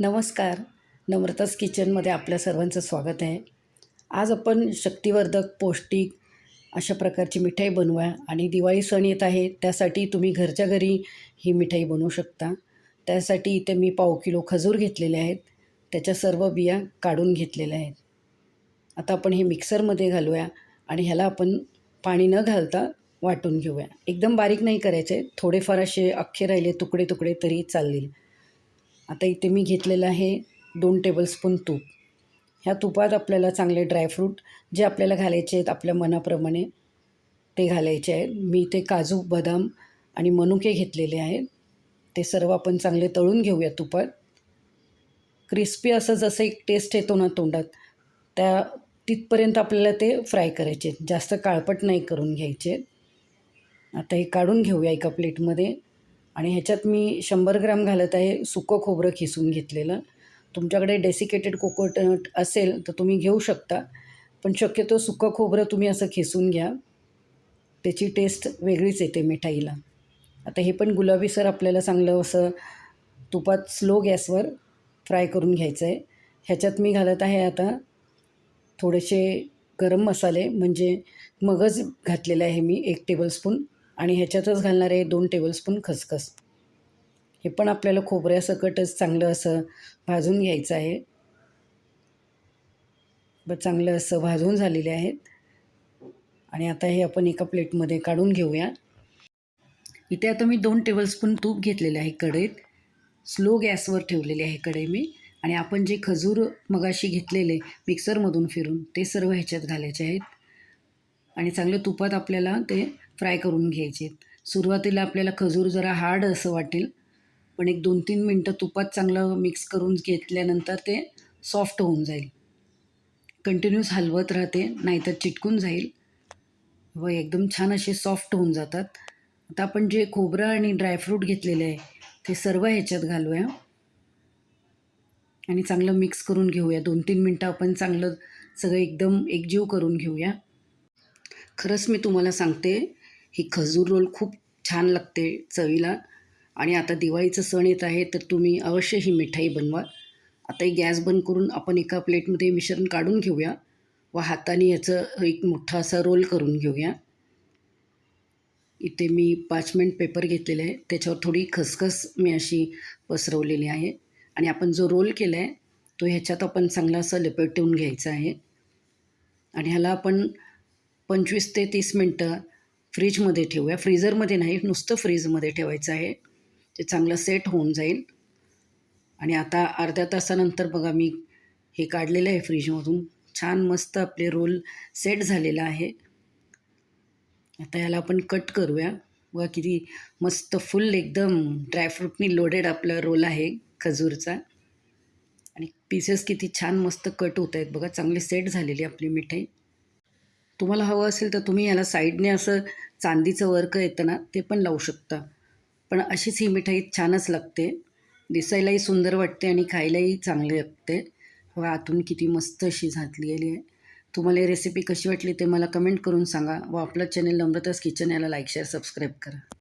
नमस्कार. नम्रताच किचनमध्ये आपल्या सर्वांचं स्वागत आहे. आज आपण शक्तिवर्धक पौष्टिक अशा प्रकारची मिठाई बनवा आणि दिवाळी सण येत आहे त्यासाठी तुम्ही घरच्या घरी ही मिठाई बनवू शकता. त्यासाठी इथे मी पाव किलो खजूर घेतलेले आहेत. त्याच्या सर्व बिया काढून घेतलेल्या आहेत. आता आपण हे मिक्सरमध्ये घालूया आणि ह्याला आपण पाणी न घालता वाटून घेऊया. एकदम बारीक नाही करायचे थोडेफार असे अख्खे राहिले तुकडे तुकडे तरी चालतील. आता इथे मी घेतलेलं आहे दोन टेबलस्पून तूप. ह्या तुपात आपल्याला चांगले ड्रायफ्रूट जे आपल्याला घालायचे आहेत आपल्या मनाप्रमाणे ते घालायचे आहेत. मी इथे काजू बदाम आणि मनुके घेतलेले आहेत. ते सर्व आपण चांगले तळून घेऊया तुपात. क्रिस्पी असं जसं एक टेस्ट येतो ना तोंडात त्या तिथपर्यंत आपल्याला ते फ्राय करायचे आहेत. जास्त काळपट नाही करून घ्यायचे आता हे काढून घेऊया एका प्लेटमध्ये आणि ह्याच्यात मी शंभर ग्रॅम घालत आहे सुकं खोबरं खिसून घेतलेलं. तुमच्याकडे डेसिकेटेड कोकोनट असेल तर तुम्ही घेऊ शकता पण शक्यतो सुकं खोबरं तुम्ही असं खिसून घ्या. त्याची टेस्ट वेगळीच येते मिठाईला. आता हे पण गुलाबीसर आपल्याला चांगलं असं तुपात स्लो गॅसवर फ्राय करून घ्यायचं आहे ह्याच्यात मी घालत आहे आता थोडेसे गरम मसाले म्हणजे मगज घातलेलं आहे मी एक टेबलस्पून आणि ह्याच्यातच घालणार आहे दोन टेबलस्पून खसखस. हे पण आपल्याला खोबऱ्यासकटच चांगलं असं भाजून घ्यायचं आहे. ब चांगलं असं भाजून झालेले आहेत. आणि आता हे आपण एका प्लेटमध्ये काढून घेऊया. इथे आता मी दोन टेबलस्पून तूप घेतलेलं आहे कढईत. स्लो गॅसवर ठेवलेले आहे कढई मी. आणि आपण जे खजूर मगाशी घेतलेले मिक्सरमधून फिरून ते सर्व ह्याच्यात घालायचे आहेत. आणि चांगलं तुपात आपल्याला ते फ्राय करून घ्यायचे. सुरुवातीला आपल्याला खजूर जरा हार्ड असं वाटेल पण एक दोन तीन मिनटं तुपात चांगलं मिक्स करून घेतल्यानंतर ते सॉफ्ट होऊन जाईल. कंटिन्यूस हलवत राहते नाहीतर चिटकून जाईल व एकदम छान असे सॉफ्ट होऊन जातात. आता आपण जे खोबरं आणि ड्रायफ्रूट घेतलेले आहे ते सर्व ह्याच्यात घालूया. आणि चांगलं मिक्स करून घेऊया. दोन तीन मिनटं आपण चांगलं सगळं एकदम एकजीव करून घेऊया. खरंच मी तुम्हाला सांगते ही खजूर रोल खूप छान लागते चवीला. आणि आता दिवाळीचं सण येत आहे तर तुम्ही अवश्य ही मिठाई बनवा. आता ही गॅस बंद करून आपण एका प्लेटमध्ये मिश्रण काढून घेऊया व हाताने याचं एक मोठा असा रोल करून घेऊया. इथे मी पाचमेंट पेपर घेतलेले आहे त्याच्यावर थोडी खसखस मी अशी पसरवलेली आहे. आणि आपण जो रोल केला आहे तो ह्याच्यात आपण चांगला असं लपेटून घ्यायचा आहे. आणि ह्याला आपण पंचवीस ते तीस मिनटं फ्रीजमध्ये ठेवूया. फ्रीजरमध्ये नाही नुसतं फ्रीजमध्ये ठेवायचं आहे. ते चांगलं सेट होऊन जाईल. आणि आता अर्ध्या तासानंतर बघा मी हे काढलेलं आहे फ्रीजमधून. छान मस्त आपले रोल सेट झालेला आहे. आता याला आपण कट करूया. बघा किती मस्त फुल एकदम ड्रायफ्रूटनी लोडेड आपला रोल आहे खजूरचा. आणि पीसेस किती छान मस्त कट होत आहेत. बघा चांगले सेट झालेली आपली मिठाई. तुम्हाला हवं असेल तर तुम्ही याला साईडने असं चांदीचं वर्क येतं ना ते पण लावू शकता. पण अशीच ही मिठाई छानच लागते. दिसायलाही सुंदर वाटते आणि खायलाही चांगली लागते. वा आतून किती मस्त अशी झालेली आहे. तुम्हाला रेसिपी कशी वाटली ते मला कमेंट करून सांगा. व आपलं चॅनल नम्रतास किचन याला लाईक शेअर सबस्क्राईब करा.